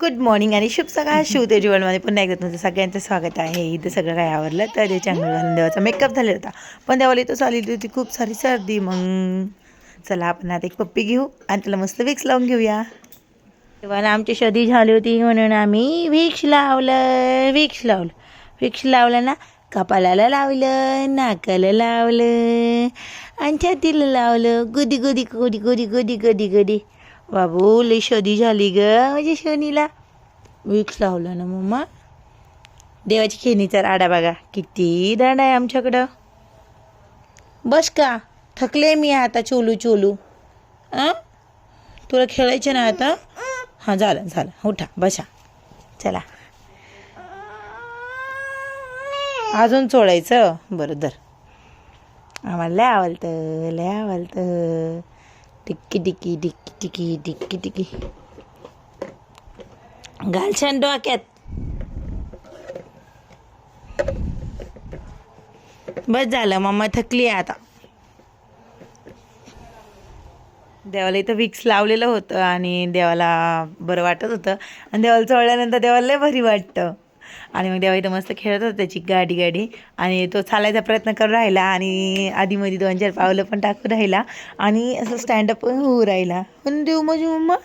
Good morning आणि शुभ सकाळ शिव ते जीवनमध्ये पुन्हा एकदा तुमचं सगळ्यांचं स्वागत आहे. इथं सगळं काय आवरलं? तर त्याच्या अंघोळ घालून देवाचा मेकअप झालेला होता. पण देवाला इथं आलेली होती खूप सारी सर्दी. मग चला आपण आता एक पप्पी घेऊ आणि त्याला मस्त विक्स लावून घेऊया. तेव्हा आमची सर्दी झाली होती म्हणून आम्ही विक्स लावलं. विक्स लावलं. विक्स लावलं ना कपालाला लावलं नाकाला लावलं आणि छातीला लावलं गुदी गुदी गुदी गुदी गुदी गुदी गुदी. बाबू लई शोधी झाली ग माझ्या शनीला. विक्स लावलं ना मम्मा. देवाची खेणीचा राडा बघा किती दांडा आहे आमच्याकडं. बस का? थकले मी आता चोलू चोलू. आ तुला खेळायचं ना आता? हां झालं झालं. उठा बसा. चला. अजून चोळायचं? बरं दर आम्हाला लय आवडतं लय आवडतं टिक्की टिक्की टिक्की टिक्की टिक्की टिक्की घालशान डोक्यात बस झालं मम्मा थकली आहे आता. देवाला इथं विक्स लावलेलं होतं आणि देवाला बरं वाटत होतं. आणि देवाला चढल्यानंतर देवाला लय भारी वाटतं. आणि मग देवा इथं मस्त खेळत होता त्याची गाडी गाडी. आणि तो चालायचा प्रयत्न करून राहिला आणि आधीमध्ये दोन चार पावलं पण टाकून राहिला. आणि असं स्टँडअप पण होऊ राहिला. पण देऊ माझी मम्मा.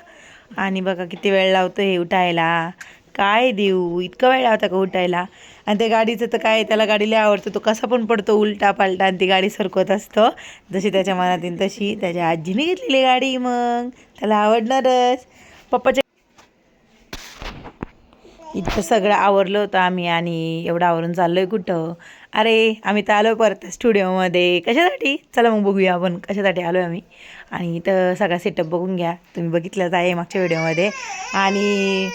आणि बघा किती वेळ लावतो हे उठायला. काय देऊ? इतका वेळ लावता का उठायला? आणि त्या गाडीचं तर काय त्याला गाडीला आवडतं. तो कसा पण पडतो उलटा पालटा आणि ती गाडी सरकवत असतं. जशी त्याच्या मनात येईल तशी. त्याच्या आजीने घेतलेली गाडी मग. त्याला आवडणारच. पप्पाच्या इतकं सगळं आवरलं होतं आम्ही आणि एवढं आवरून चाललो आहे कुठं? अरे आम्ही तर आलो परत स्टुडिओमध्ये. कशासाठी? चला मग बघूया आपण कशासाठी आलो आहे आम्ही. आणि इथं सगळा सेटअप बघून घ्या. तुम्ही बघितलंच आहे मागच्या व्हिडिओमध्ये आणि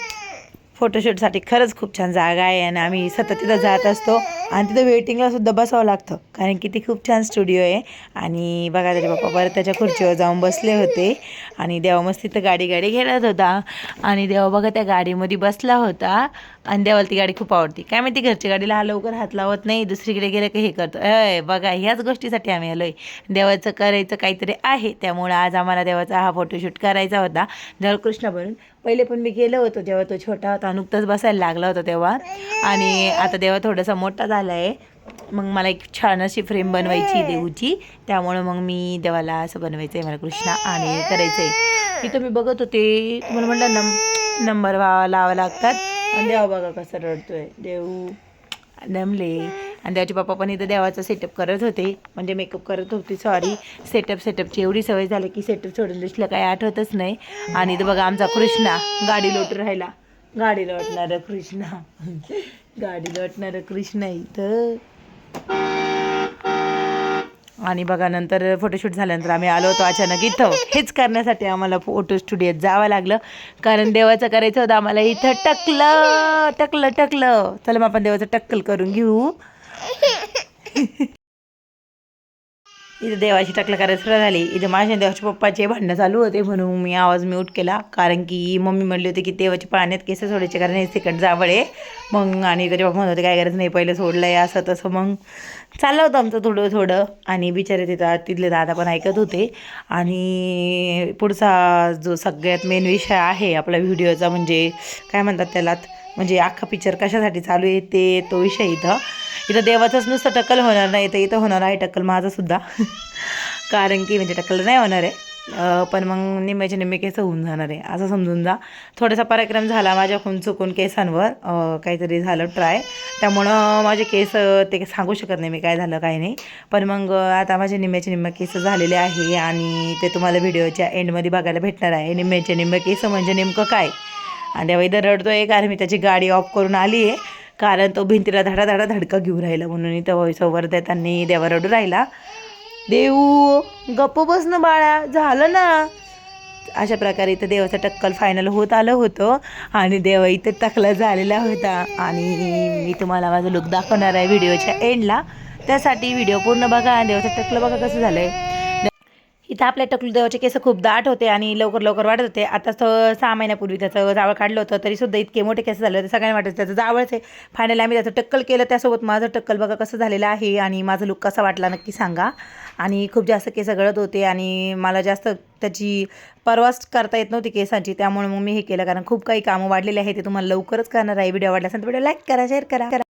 फोटोशूटसाठी खरंच खूप छान जागा आहे आणि आम्ही सतत तिथं जात असतो. आणि तिथं वेटिंगला सुद्धा बसावं लागतं कारण की ती खूप छान स्टुडिओ आहे. आणि बघा तरी बाप्पा परत त्याच्या खुर्चीवर जाऊन बसले होते. आणि देवा मस्त तिथं गाडी गाडी खेळत होता. आणि देवा बघा त्या गाडीमध्ये बसला होता. आणि देवाला ती गाडी खूप आवडती. काय माहिती घरच्या गाडीला हा लवकर हात लावत नाही दुसरीकडे गेलं की हे करतो. अय बघा ह्याच गोष्टीसाठी आम्ही आलो आहे देवाचं करायचं काहीतरी आहे. त्यामुळं आज आम्हाला देवाचा हा फोटोशूट करायचा होता. देवाला कृष्ण बनून पहिले पण मी गेलो होतो जेव्हा तो छोटा होता. नुकताच बसायला लागला होता तेव्हा. आणि आता तेव्हा थोडासा मोठा झाला आहे मग मला एक छान अशी फ्रेम बनवायची देऊची. त्यामुळं मग मी देवाला असं बनवायचं आहे मला कृष्णा आणि करायचं आहे इथं मी बघत होते. तुम्हाला म्हटलं नम नंबर वा लावा लागतात. आणि देवा बघा कसं रडतोय. देऊ. दमले आणि देवाचे पप्पा पण इथं देवाचा सेटअप करत होते. म्हणजे मेकअप करत होते सॉरी सेटअप सेटअपची एवढी सवय झाली की सेटअप सोडून दिसलं काही आठवतच नाही. आणि इथं बघा आमचा कृष्णा गाडी लोट राहिला. गाडी लोटणारं कृष्णा. गाडी लोटणारं कृष्णा इथं. आणि बघा नंतर फोटोशूट झाल्यानंतर आम्ही आलो होतो अचानक इथं. हेच करण्यासाठी आम्हाला फोटो स्टुडिओत जावं लागलं. कारण देवाचं करायचं होतं आम्हाला इथं टकलं टकलं टकलं. चला मग आपण देवाचं टक्कल करून घेऊ. इथं देवाची टकलं सुरू झाली. इथं माझ्या देवाच्या पप्पाचे भांडणं चालू होते म्हणून मी आवाज म्यूट केला. कारण की मम्मी म्हणली होती की देवाच्या पाण्यात केस सोडायचे कारण हे सेकंड जावळ. आहे मग आणि त्याचे पप्पा म्हणत होते काय करायचं नाही पहिलं सोडलं आहे असं तसं. मग चाललं होतं आमचं थोडं थोडं. आणि बिचारे तिथं तिथले दादा पण ऐकत होते. आणि पुढचा जो सगळ्यात मेन विषय आहे आपला व्हिडिओचा म्हणजे काय म्हणतात त्याला म्हणजे अख्खा पिक्चर कशासाठी चालू आहे ते तो विषय इथं. इथं देवाचंच नुसतं टक्कल होणार नाही तर इथं होणार आहे टक्कल माझंसुद्धा कारण की म्हणजे टक्कल नाही होणार आहे. पण मग निम्म्याच्या निम्मे केस होऊन जाणार आहे. असं समजून जा. थोडासा पराक्रम झाला माझ्याकडून चुकून केसांवर. काहीतरी झालं ट्राय त्यामुळं माझे केस ते सांगू शकत नाही मी काय झालं काय नाही. पण मग आता माझे निम्म्याचे निम्मे केस झालेले आहे आणि ते तुम्हाला व्हिडिओच्या एंडमध्ये बघायला भेटणार आहे. निम्म्याचे निम्मे केस म्हणजे नेमकं काय? आणि त्यावेळी दरडतो रडतो आहे कारण मी त्याची गाडी ऑफ करून आली आहे. कारण तो भिंतीला धडा धडा धडका घेऊन राहिला म्हणून त्या व्हॉइस ओव्हर देताना देवारडू राहिला. देऊ गप्प बस ना बाळा झालं ना? अशा प्रकारे इथं देवाचं टक्कल फायनल होत आलं होतं आणि देवा इथं टकला झालेला होता. आणि मी तुम्हाला माझं लुक दाखवणार आहे व्हिडिओच्या एंडला त्यासाठी व्हिडिओ पूर्ण बघा आणि देवाचं टकलं बघा कसं झालं आहे इथं आपल्या टकलू देवाचे केस खूप दाट होते आणि लवकर लवकर वाढत होते. आता सहा महिन्यापूर्वी त्याचं जावळ काढलं होतं तरी सुद्धा इतके मोठे केस झाले होते. सगळ्यांना वाटत त्याचं जावळच आहे. फायनली आम्ही त्याचं टक्कल केलं. त्यासोबत माझं टक्कल बघा कसं झालेलं आहे आणि माझं लुक कसा वाटला नक्की सांगा. आणि खूप जास्त केस गळत होते आणि मला जास्त त्याची परवाच करता येत नव्हती केसांची. त्यामुळे मग मी हे केलं कारण खूप काही कामं वाढलेले आहे ते तुम्हाला लवकरच करणार आहे. व्हिडिओ आवडला असेल तर व्हिडिओ लाईक करा शेअर करा.